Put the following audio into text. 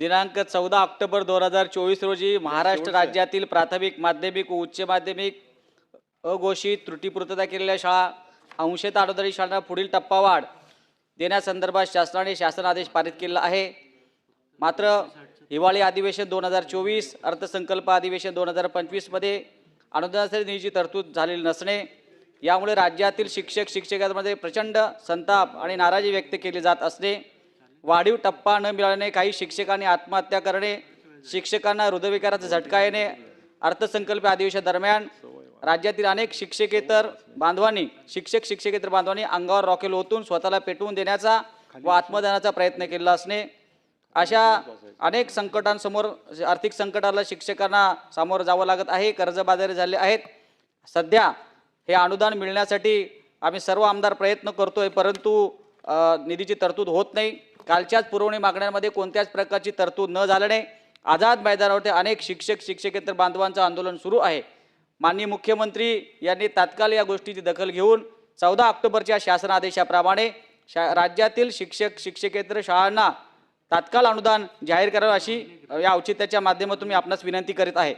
दिनांक चौदा ऑक्टोबर दोन हजार चोवीस रोजी महाराष्ट्र राज्यातील प्राथमिक माध्यमिक व उच्च माध्यमिक अघोषित त्रुटीपूर्तता केलेल्या शाळा अंशतः अनुदानित शाळांना पुढील टप्पावाढ देण्यासंदर्भात शासनाने शासन आदेश पारित केला आहे. मात्र हिवाळी अधिवेशन दोन हजार चोवीस अर्थसंकल्प अधिवेशन दोन हजार पंचवीसमध्ये अनुदानासाठी निधीची तरतूद झालेली नसणे यामुळे राज्यातील शिक्षक शिक्षकांमध्ये प्रचंड संताप आणि नाराजी व्यक्त केली जात असणे वाढीव टप्पा न मिळाल्याने काही शिक्षकांनी आत्महत्या करणे शिक्षकांना हृदयविकाराचा झटका येणे अर्थसंकल्प अधिवेशनादरम्यान राज्यातील अनेक शिक्षकेतर बांधवांनी शिक्षक शिक्षकेतर बांधवांनी अंगावर रॉकेल ओतून स्वतःला पेटवून देण्याचा व आत्मदानाचा प्रयत्न केला असणे. अशा अनेक संकटांसमोर आर्थिक संकटाला शिक्षकांना सामोरं जावं लागत आहे कर्जबाजारी झाले आहेत. सध्या हे अनुदान मिळण्यासाठी आम्ही सर्व आमदार प्रयत्न करतोय परंतु निधीची तरतूद होत नाही. कालच्याच पुरवणी मागण्यांमध्ये कोणत्याच प्रकारची तरतूद न झाल्याने आझाद मैदानावरती अनेक शिक्षक शिक्षकेतर बांधवांचं आंदोलन सुरू आहे. माननीय मुख्यमंत्री यांनी तात्काळ या गोष्टीची दखल घेऊन चौदा ऑक्टोबरच्या शासनादेशाप्रमाणे शा राज्यातील शिक्षक शिक्षकेतर शाळांना तात्काळ अनुदान जाहीर करावं अशी या औचित्याच्या माध्यमातून मी आपणास विनंती करीत आहे.